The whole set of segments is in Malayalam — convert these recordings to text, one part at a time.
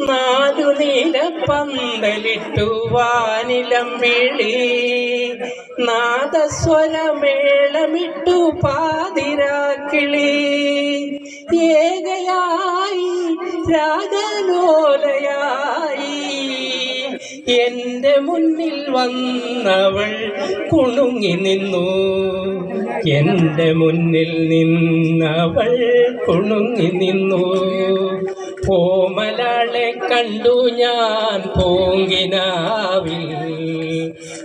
നാലു നീല പന്തലിട്ടു വാനിലം വിളി നാദസ്വരമേളമിട്ടു പാതിരാക്കിളി. ഏകയായി രാഗലോലയായി എന്റെ മുന്നിൽ വന്നവൾ കുണുങ്ങി നിന്നു. എന്റെ മുന്നിൽ നിന്നവൾ കുണുങ്ങി നിന്നു. കോമലാളെ കണ്ടു ഞാൻ പൂങ്കിനാവിൽ.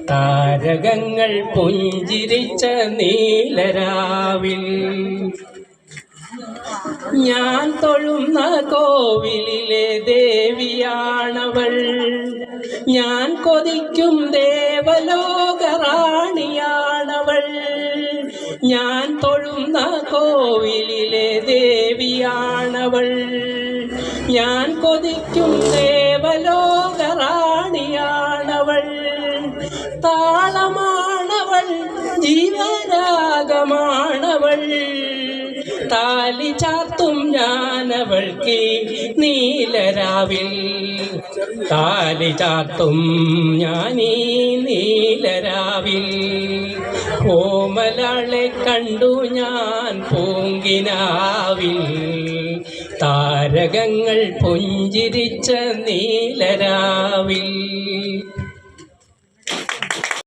താരകങ്ങൾ പുഞ്ചിരിച്ച നീലരാവിൽ. ഞാൻ തൊഴുന്ന കോവിലിലെ ദേവിയാണവൾ. ഞാൻ കൊതിക്കും ദേവലോകറാണിയാണവൾ ഞാൻ തൊഴുന്ന കോവിലിലെ ദേവിയാണവൾ. ഞാൻ കൊതിക്കും ദേവലോകറാണിയാണവൾ താളമാണവൾ ജീവരാഗമാണവൾ. താലി ചാർത്തും ഞാനവൾക്ക് നീലരാവിൽ. താലി ചാർത്തും ഞാനീ നീലരാവിൽ. കോമലാളെ കണ്ടു ഞാൻ പൂങ്കിനാവിൽ. താരകങ്ങൾ പുഞ്ചിരിച്ച നീലരാവിൽ.